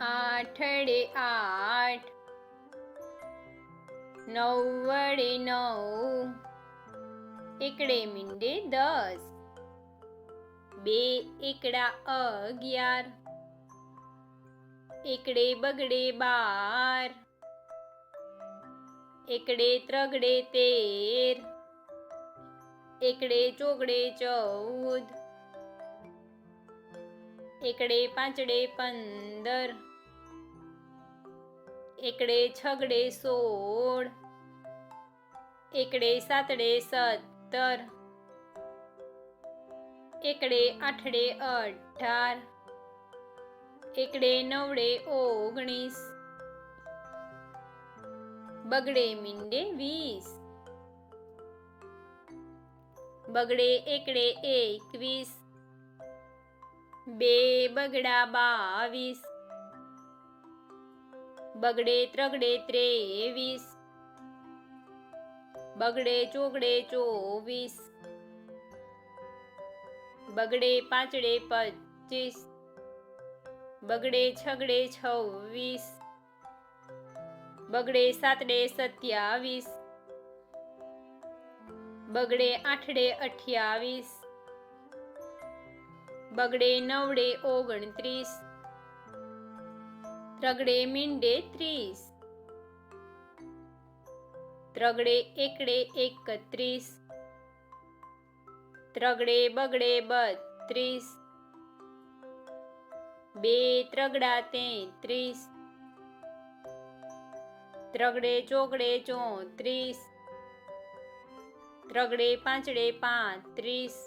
આઠડે આઠ. નવ વડે નવ. એકડે મીંડે દસ. બે એકડા અગિયાર. એકડે બગડે બાર. એકડે ત્રગડે તેર. એકડે ચોગડે ચૌદ. એકડે પાંચડે પંદર. એકડે છગડે સોળ, એકડે સાતડે સત્તર, એકડે આઠડે અઢાર, એકડે નવડે ઓગણીસ, બગડે મીંડે વીસ, બગડે એકડે એકવીસ, બે બગડા બાવીસ બગડે ત્રગડે ત્રેવીસ. બગડે ચોગડે ચોવીસ. બગડે પાંચડે પચીસ. બગડે છગડે છવ્વીસ. બગડે સાતડે સત્યાવીસ. બગડે આઠડે અઠ્યાવીસ. બગડે નવડે ઓગણત્રીસ. ત્રગડે મીંડે ત્રીસ. ત્રગડે એકડે એકત્રીસ. ત્રગડે બગડે બત્રીસ. બે ત્રગડા તેત્રીસ. ત્રગડે ચોગડે ચોત્રીસ. ત્રગડે પાંચડે પાંત્રીસ.